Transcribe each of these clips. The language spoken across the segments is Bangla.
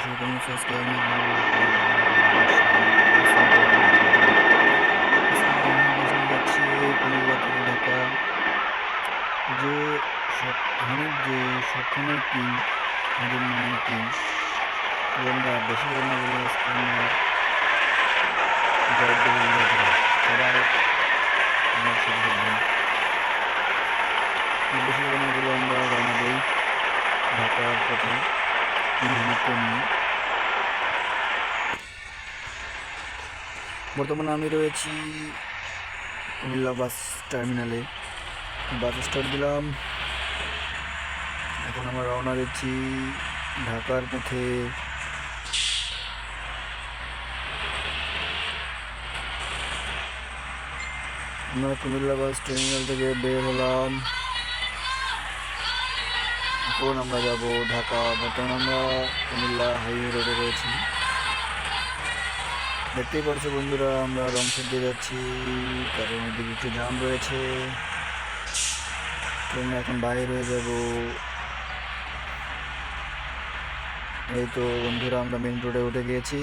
Siapa saya sekarang যাচ্ছি কুমিল্লা থেকে ঢাকা যে অনেক যে সবখানের টিম আমাদের মায়ের টিম আমরা বেশি আমরা বেশি না বলে আমরা রওনা দিই মেহনতকে নিয়ে বর্তমানে আমি রয়েছি কুমিল্লা বাস টার্মিনালে। বাস স্টার্ট দিলাম। এখন আমরা রওনা দিচ্ছি ঢাকার পথে। আমরা কুমিল্লা বাস টার্মিনাল থেকে বের হলাম। এখন আমরা যাব ঢাকা বর্তমানে আমরা কুমিল্লা হাইওয়ে রোডে রয়েছি। দেখতেই পারছ বন্ধুরা, আমরা রংসের দিয়ে যাচ্ছি কারণ ওদিকে একটু জাম রয়েছে। আমরা এখন বাইরে যাব। এই তো বন্ধুরা, আমরা মেন রোডে উঠে গিয়েছি।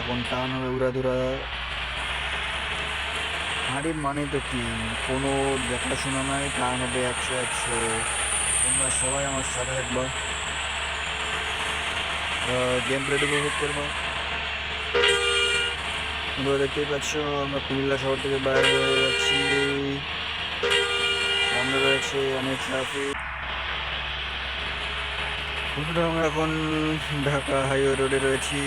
এখন টান হবে উড়াধুরা। হাঁড়ির মানে তো কি? কোনো দেখাশোনা নাই, টান হবে একশো একশো। তোমরা সবাই আমার সাথে থাকবা। গেম প্লেট উপভোগ করব। তোমরা দেখতেই পাচ্ছ, আমরা কুমিল্লা শহর থেকে বাইরে হয়ে যাচ্ছি। সামনে রয়েছে অনেক ট্রাফিক আমরা এখন ঢাকা হাইওয়ে রোডে রয়েছি।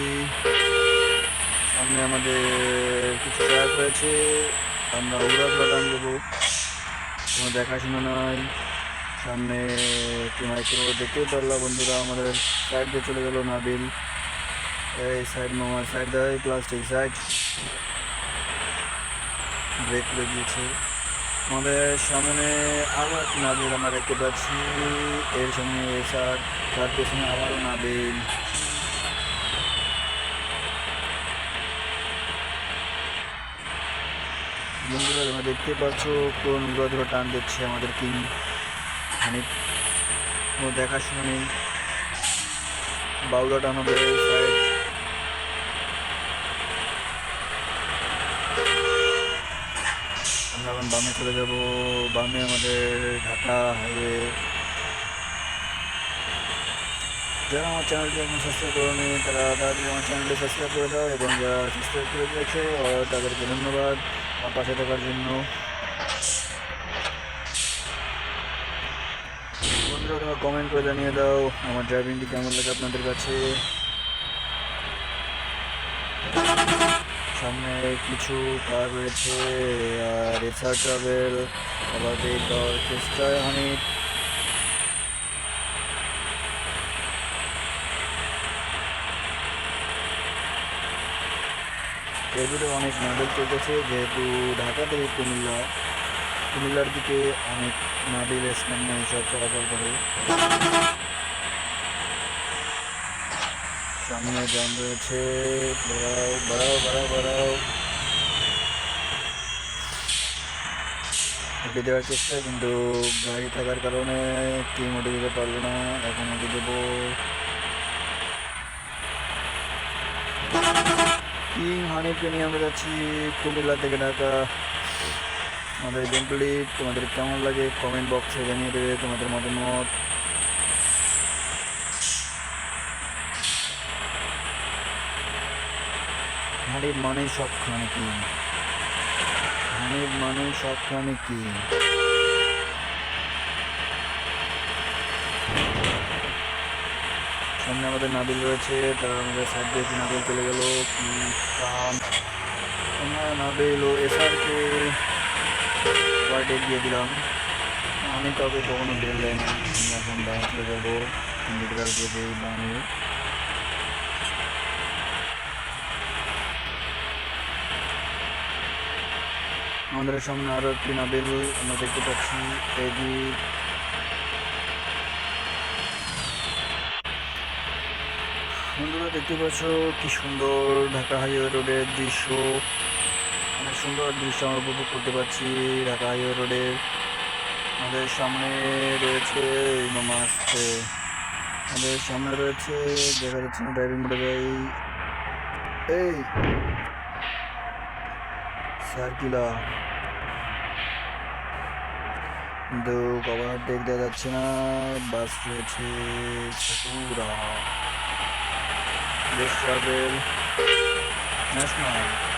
সামনে আমাদের কিছু ট্রাক রয়েছে। আমরা উড়া টান দেবো। দেখাশোনা নয় সামনে একটি মাইক্রো দেখতেই পারলাম বন্ধুরা, আমাদের সাইড দিয়ে চলে গেল নাবিল এই সাইড মামার সাইড দেয় প্লাস্টিক সাইড ব্রেক করে দিয়েছে। আমাদের সামনে আরও একটি নাবিল আমরা দেখতে পাচ্ছি। এর সঙ্গে সার তার পেছনে আবারও নাবিল বন্ধুরা, তোমরা দেখতে পাচ্ছ কোন উড়াধুরা টান দিচ্ছে আমাদের কিং হানিফ কোনো দেখাশোনা নেই। বাউলা টান আমরা এখন বামে চলে যাব। বামে আমাদের ঢাকা হাইওয়ে। যারা আমার চ্যানেলটি এখন সাবস্ক্রাইব করেনি, তারা তাড়াতাড়ি আমার চ্যানেলটি সাবস্ক্রাইব করে দাও এবং যারা সাবস্ক্রাইব করে দিয়েছ, তাদেরকে ধন্যবাদ। আমার পাশে থাকার জন্য বন্ধুরা তোমরা কমেন্ট করে জানিয়ে দাও। আমার ড্রাইভিংটি কেমন লাগে আপনাদের কাছে? সামনে কিছু কার রয়েছে, আর এসআর ট্রাভেল আবার অর্কেস্ট্রা হানিফ এগুলো অনেক নাটক চলতেছে, যেহেতু ঢাকা থেকে কুমিল্লা। কুমিল্লার দিকে অনেক নাবিল স্ক্যান সব চলাচল করে। সামনে জাম রয়েছে। বাড়াও বাড়াও বাড়াও বাড়াও। উঠে দেওয়ার চেষ্টা, কিন্তু গাড়ি থাকার কারণে টিম উঠে দিতে পারল না। এখন উঠে দেবো কিং হানিফকে নিয়ে আমরা যাচ্ছি কুমিল্লা থেকে ঢাকা। আমাদের গেম প্লেট তোমাদের কেমন লাগে? কমেন্ট বক্সে জানিয়ে দেবে তোমাদের মতামত। হানিফ মানে সবখানে কি? হানিফ মানে সবখানে কি? সামনে আমাদের নাবিল রয়েছে, তারা আমাদের সাইড দিয়ে নাবিল চলে গেল। আমরা নাবিল ও এসআরকে ওয়ার্ডে দিয়ে দিলাম। আমি কাউকে কখনো বের দেয় না। এখন বাঁ চলে যাব। ইন্ডিকেটার দিয়ে বামে আমাদের সামনে আরও একটি নাবিল। আমরা দেখতে পাচ্ছি এদিক বন্ধুরা, দেখতে পাচ্ছ কি সুন্দর ঢাকা হাইওয়ে রোডের দৃশ্য। সুন্দর দৃশ্য আমরা উপভোগ করতে পারছি ঢাকা হাইওয়ে রোডের আমাদের সামনে রয়েছে এই আমাদের সামনে রয়েছে, দেখা যাচ্ছে না ড্রাইভিং মোডে যাই। এই, সার্কিলা। কিন্তু কভার টেক দেওয়া যাচ্ছে না বাস রয়েছে পুরা বেশ ন্যাশনাল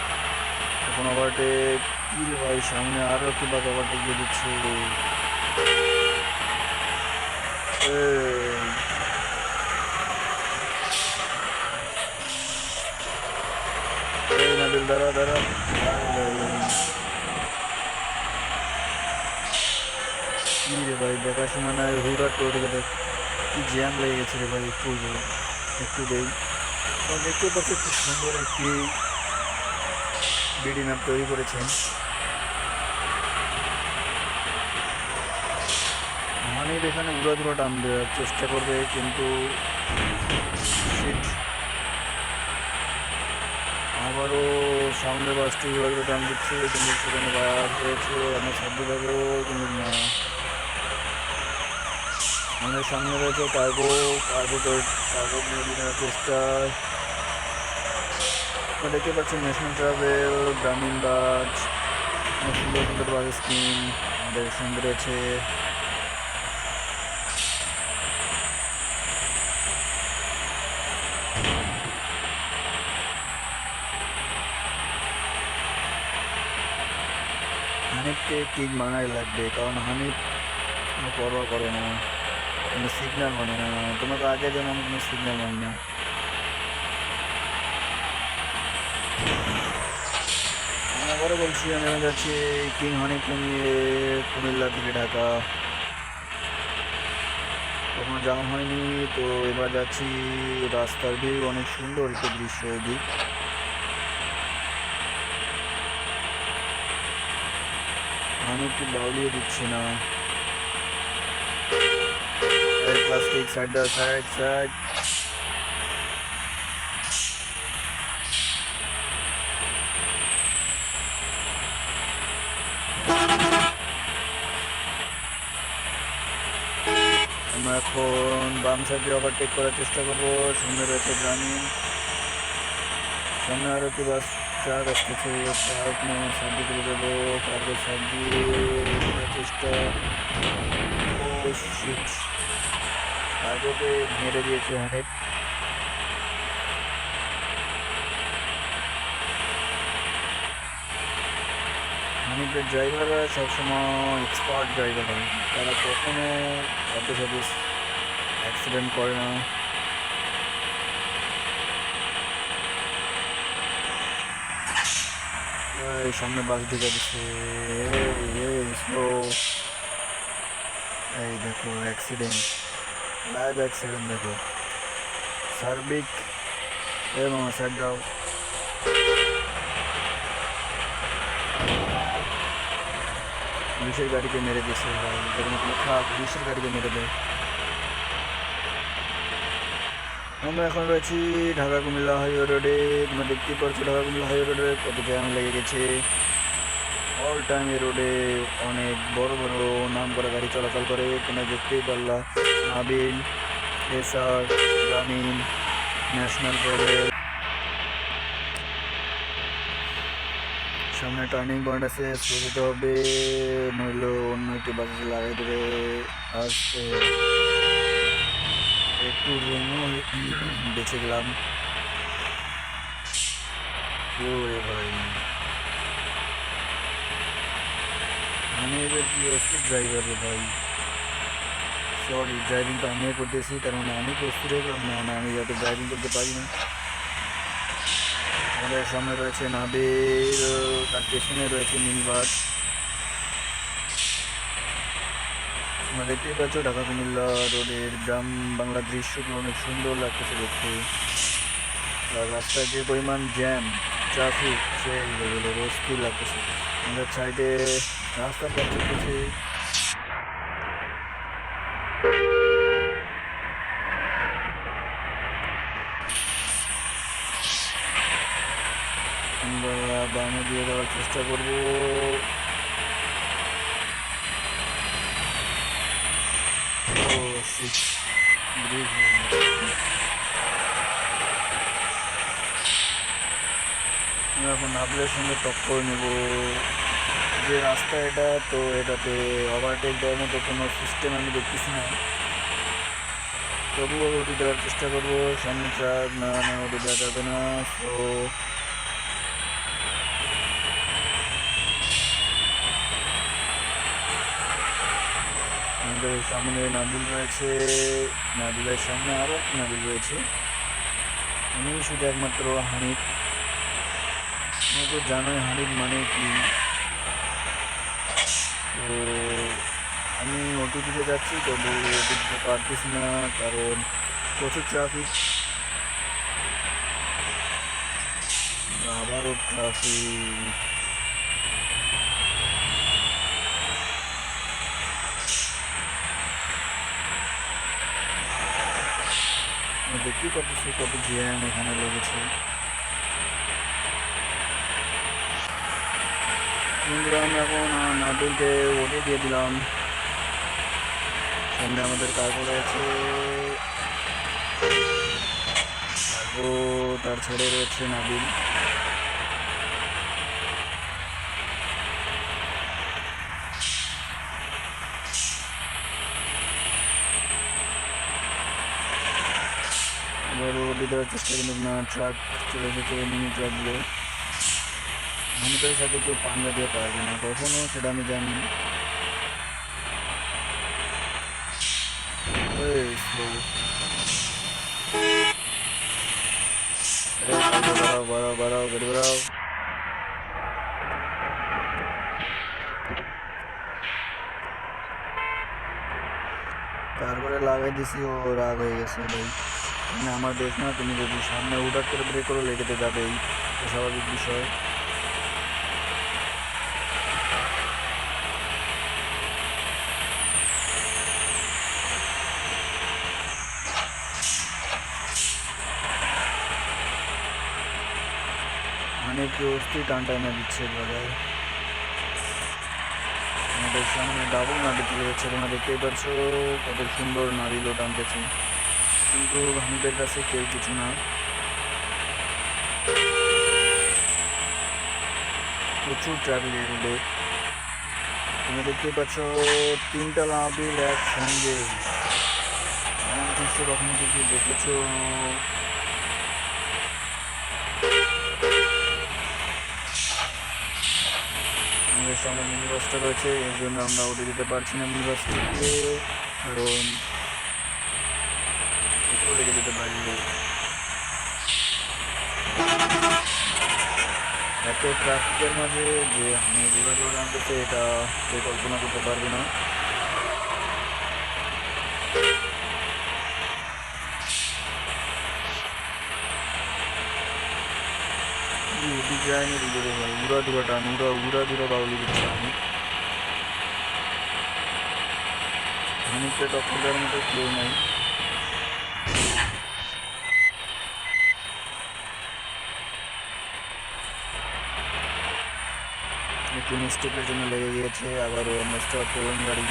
এখন ওভারটেক কি ভাই, সামনে আরও একটু বাস ওভারটেক দিয়ে দিচ্ছে। নাবিল, দাঁড়া দাঁড়া। কি রে ভাই কি জ্যাম লেগে গেছে রে ভাই, একটু একটু দেখতে পাচ্ছি খুব সুন্দর একটি বিডি ম্যাপ তৈরি করেছেন। মানে এখানে উড়া ধুরা টান দেওয়ার চেষ্টা করবে, কিন্তু আবারও সামনে বাসটি উড়া ধুরা টান দিচ্ছে, কিন্তু সেখানে বাস রয়েছে, আমার সাধ্য থাকলেও কিন্তু না। আমাদের সামনে রয়েছে কার্গো কার্গো কার্গো চেষ্টা তো দেখতে পাচ্ছি ন্যাশনাল ট্রাভেল গ্রামীণ বাস সুন্দর বাস স্কিম সঙ্গে রয়েছে হানিফকে কিক মারাই লাগবে, কারণ হানিফ পরোয়া করে না, কোনো সিগন্যাল মানে না। তোমাকে আগে যেমন কোনো সিগন্যাল মানে না আমি আবারও বলছি, আমি যাচ্ছি কিং হানিফকে নিয়ে কুমিল্লা থেকে ঢাকা। কখনো যাওয়া হয়নি, তো এবার যাচ্ছি রাস্তার ভিউ, অনেক সুন্দর একটি দৃশ্য এদিক। আমি একটু বাউলিয়ে দিচ্ছি না। প্লাস্টিক সাইড সাইড সাইড এখন বাম সাইডে ওভারটেক করার চেষ্টা করব। সামনে রয়েছে গ্রামীণ। সামনে আরও একটি বাস ট্রাক আসতেছে সাইড দিয়ে যাব। সাইড দিয়ে চেষ্টা মেরে দিয়েছে অনেক। অনেকের ড্রাইভাররা সবসময় এক্সপার্ট ড্রাইভার হয়। তারা কখনো সাথে সাথে অ্যাক্সিডেন্ট করে না। সামনে বাস ঢুকে দিচ্ছে এই দেখো অ্যাক্সিডেন্ট লাইভ অ্যাক্সিডেন্ট দেখো। সার্বিক এ মামা সাইড দাও পুলিশের গাড়িকে মেরে দিয়েছে পুলিশের গাড়িকে মেরে দেয়। আমরা এখন রয়েছি ঢাকা কুমিল্লা হাইওয়ে রোডে। তোমরা দেখতেই পাচ্ছ ঢাকা কুমিল্লা হাইওয়ে রোডে কত জ্যাম লেগে গেছে। অল টাইম এই রোডে অনেক বড় বড় নাম করা গাড়ি চলাচল করে। তোমরা দেখতেই পারলা Nabil, SR Grameen national travel সামনে টার্নিং পয়েন্ট আছে যেতে হবে। নইলে অন্য একটি বাসে লাগাই দেবে। আসতে একটু বেঁচে গেলাম ওরে ভাই আমি এবার কি অস্থির ড্রাইভার রে ভাই সরি ড্রাইভিং তো আমিও করতেছি তার মানে আমি প্রস্তুত হয়ে গেলাম না না আমি যাতে ড্রাইভিং করতে পারি না আমাদের সামনে রয়েছে নাবিল তার পেছনে রয়েছে মিনি বাস তোমরা দেখতেই পাচ্ছ, ঢাকা কুমিল্লা রোডের গ্রাম বাংলা দৃশ্যগুলো অনেক সুন্দর লাগতেছে দেখতে। আর রাস্তায় যে পরিমাণ জ্যাম ট্রাফিক সে লেভেলের অস্থির লাগতেছে। আমাদের সাইডে রাস্তা কাজ চলতেছে। আমরা বামে দিয়ে দেওয়ার চেষ্টা করব। এখন নাবলের সঙ্গে টক্কর নেব। যে রাস্তা এটা, তো এটাতে ওভারটেক দেওয়ার মতো কোনো সিস্টেম আমি দেখতেছি না। তবুও ওটি দেওয়ার চেষ্টা করব, সামনে ট্রাক না না ওটি দেওয়া যাবে না। তো আমাদের সামনে নাবিল রয়েছে। নাবিলের সামনে আরও নাবিল রয়েছে। আমি শুধু একমাত্র হানিফ। তো জানোই হানিফ মানে কি। তো আমি অটো দিতে যাচ্ছি, তবু অটো দিতে পারতেছি না, কারণ প্রচুর ট্রাফিক আবারও ট্রাফিক দেখতেই পাচ্ছি কত জ্যাম এখানে লেগেছে? আমরা এখন নাটুলকে ওটে দিয়ে দিলাম। সামনে আমাদের কার্গো রয়েছে। কার্গো তার ছেড়ে রয়েছে নাবিল এবার ওটি দেওয়ার চেষ্টা কিন্তু না ট্রাক চলে এসেছে মিনি ট্রাকগুলো আমাদের সাথে কেউ পাঙ্গা দিয়ে পারবে না কখনো সেটা আমি জানি এই slow। এই, বাড়াও বাড়াও বাড়াও গাড়ি বাড়াও তারপরে লাগাই দিছি ও রাগ হয়ে গেছে ভাই মানে আমার দেশ না, তুমি যদি সামনে উঠার করে ব্রেক করে, লেগে তো যাবেই। এটা স্বাভাবিক বিষয়। অনেক অস্থি টান টানা দিচ্ছে বাজার আমাদের সামনে ডাবল নাড়ি তুলে যাচ্ছে তোমরা দেখতেই পাচ্ছ কত সুন্দর নাড়িলো টানতেছে। কিন্তু আমাদের কাছে কেউ কিছু না। প্রচুর ট্রাভেল এগুলো তুমি দেখতে পাচ্ছ, তিনটা লাভিল একসঙ্গে। দৃশ্য কখনো কিছু দেখেছ? আমাদের সামনে মিনি বাসটা রয়েছে এই জন্য আমরা উঠে দিতে পারছি না মিনি বাসটিকে কারণ লেগে যেতে পারি এত ট্রাফিকের মাঝে যে আমি ঘুরে আনতেছে এটা কেউ কল্পনা করতে পারবে না। দিচ্ছে আমি খানিকটা একটু মিস্টেকের জন্য লেগে গিয়েছে। আবারও স্টপ করলাম গাড়ি।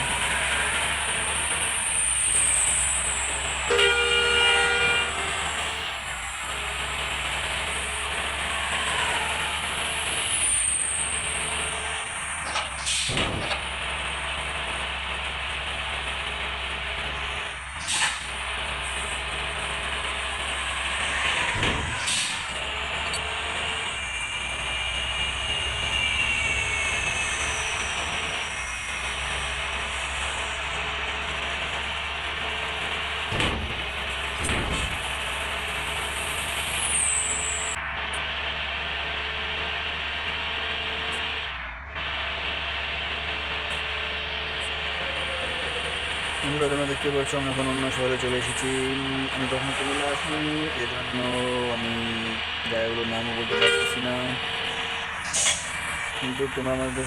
আমরা তোমরা দেখতে পাচ্ছ, আমি এখন অন্য শহরে চলে এসেছি। আমি তখন কুমিল্লা আসিনি, এজন্য আমি জায়গাগুলোর নামও বলতে পারতেছি না। কিন্তু তোমরা আমাদের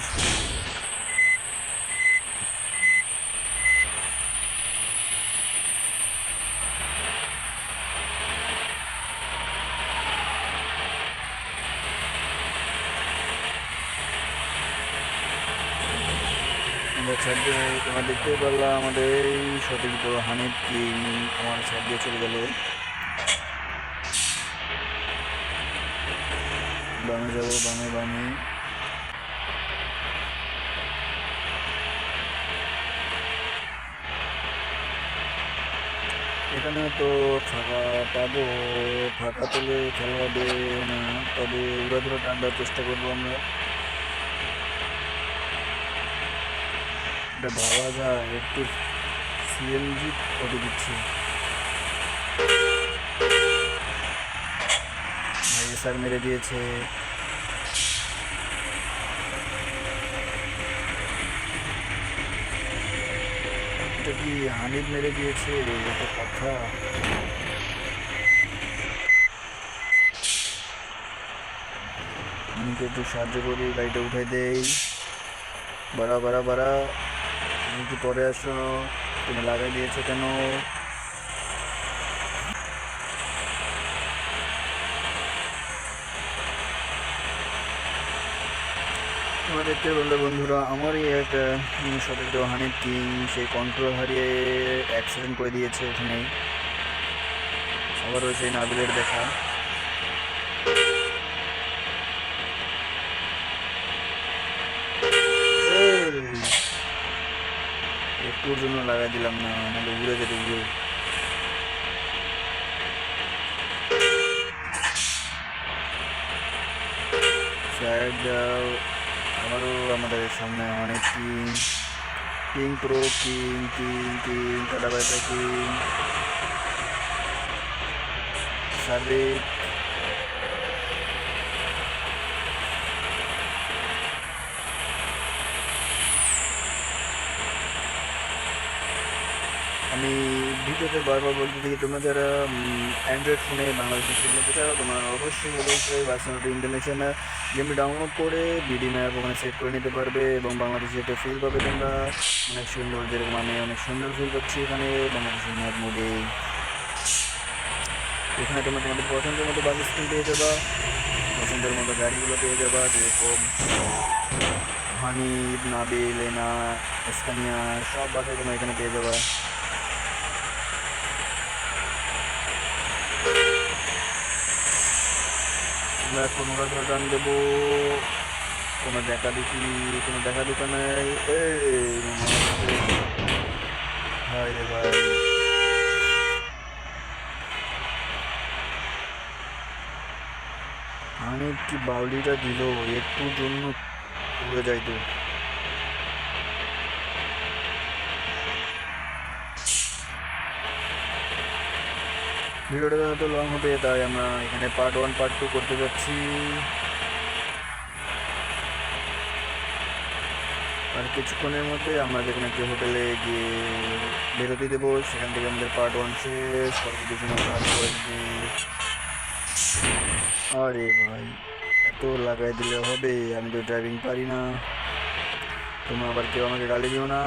সাইড তোমরা দেখতে পারলাম আমাদের এই সঠিক বড় হানিফ কিং আমার সাইড দিয়ে চলে গেল। বামে যাব, বামে বামে। এখানে তো ফাঁকা পাবো, ফাঁকা পেলে খেলা হবে না, তবে উড়াধুরা টান্ডার চেষ্টা করব আমরা। এটা ভাবা যায়, একটু সিএনজি করে দিচ্ছি। স্যার মেরে দিয়েছে। এটা কি হানিফ মেরে দিয়েছে? এটা কথা। আমাকে একটু সাহায্য করি, গাড়িটা উঠাই দেই। বাড়া বাড়া বাড়া। তুমি কি পরে আসো তুমি লাগাই দিয়েছ কেন? তোমরা দেখতে পেলে বন্ধুরা, আমারই এক সদস্য হানিফ কিং সেই কন্ট্রোল হারিয়ে অ্যাক্সিডেন্ট করে দিয়েছে এখানে আবারও সেই নাবিলের দেখা এই, একটুর জন্য লাগাই দিলাম না, নাহলে উড়ে যেতে উড়ে আবারও আমাদের সামনে অনেক king king pro king king king কাটাবাইটা king সার্বিক আমি ভিডিওতে বারবার বলতে থাকি তোমরা যারা অ্যান্ড্রয়েড ফোনে বাংলাদেশে খেলতে চাও, তোমরা অবশ্যই অবশ্যই বাসনাটি ইন্টারন্যাশনাল গেমটি ডাউনলোড করে বিডি ম্যাপ ওখানে সেট করে নিতে পারবে এবং বাংলাদেশে একটা ফিল পাবে তোমরা। অনেক সুন্দর, যেরকম আমি অনেক সুন্দর ফিল পাচ্ছি এখানে বাংলাদেশের ম্যাপ মোডে এখানে তোমরা তোমাদের পছন্দের মতো বাস স্ক্রিন পেয়ে যাবা, পছন্দের মতো গাড়িগুলো পেয়ে যাবা, যেরকম হানিফ নাবিল এনা স্কানিয়া সব বাসে তোমরা এখানে পেয়ে যাবা। পনেরো ওরা ধরে দেবো। কোনো দেখা দেখি, কোনো দেখা দেখা নাই। এই, হায় রে ভাই। আমি কি বাউলিটা দিল, একটু জন্য উড়ে যাইতো। ভিডিওটা তো লং হবে, তাই আমরা এখানে পার্ট ওয়ান পার্ট টু করতে যাচ্ছি। আর কিছুক্ষণের মধ্যে আমরা যেখানে একটি হোটেলে গিয়ে বেরোতে দেবো, সেখান থেকে আমাদের পার্ট ওয়ান শেষ আরে ভাই, এত লাগাই দিলে হবে, আমি তো ড্রাইভিং পারি না। তোমরা আবার কেউ আমাকে গালি দিও না।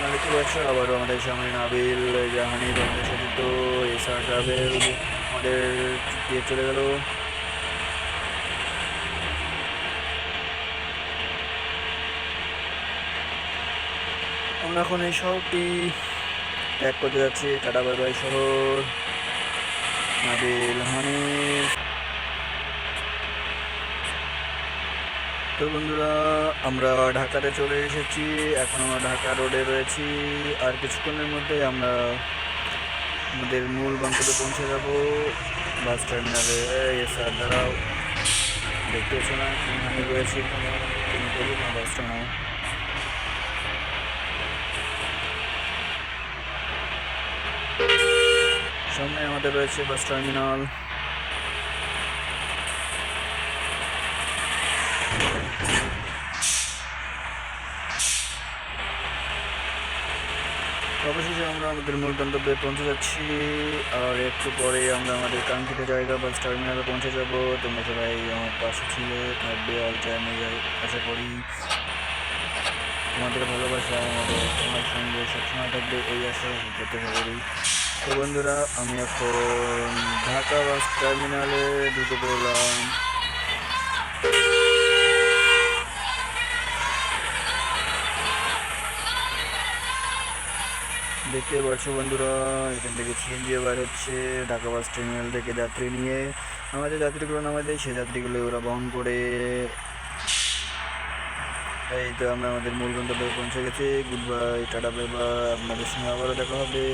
দেখতে পাচ্ছ আবারও আমাদের সামনে নাবিল জাহানি আমাদের সাথে তো এসা ট্রাভেল আমাদের দিয়ে চলে গেল। আমরা এখন এই শহরটি ত্যাগ করতে যাচ্ছি, টাটা, বাই শহর। নাবিল হানিফ তো বন্ধুরা, আমরা ঢাকাতে চলে এসেছি। এখন আমরা ঢাকা রোডে রয়েছি। আর কিছুক্ষণের মধ্যে আমরা আমাদের মূল গন্তব্যে পৌঁছে যাব। বাস টার্মিনালে। স্যার, দাঁড়াও। দেখতেছো না, আমি রয়েছি বাসটা নাও। সামনে আমাদের রয়েছে বাস টার্মিনাল অবশেষে আমরা আমাদের মূল গন্তব্যে পৌঁছে যাচ্ছি। আর একটু পরে আমরা আমাদের কাঙ্ক্ষিত জায়গা বাস টার্মিনালে পৌঁছে যাব। তোমরা সবাই আমার পাশে ছিলে, থাকবে অল টাইমে আশা করি। তোমাদের ভালোবাসা আমাদের তোমার সঙ্গে সবসময় থাকবে, এই আশা করতে করি তো বন্ধুরা, আমি এখন ঢাকা বাস টার্মিনালে ঢুকে পড়লাম। দেখতে পাচ্ছ বন্ধুরা, এখান থেকে সিএনজি বার হচ্ছে, ঢাকা বাস টার্মিনাল থেকে যাত্রী নিয়ে। আমাদের যাত্রীগুলো নামা দেয়, সেই যাত্রীগুলো ওরা বহন করে। এই তো আমরা আমাদের মূল গন্তব্যে পৌঁছে গেছি। গুড বাই টাটা বাই বা আপনাদের সঙ্গে আবারও দেখা হবে।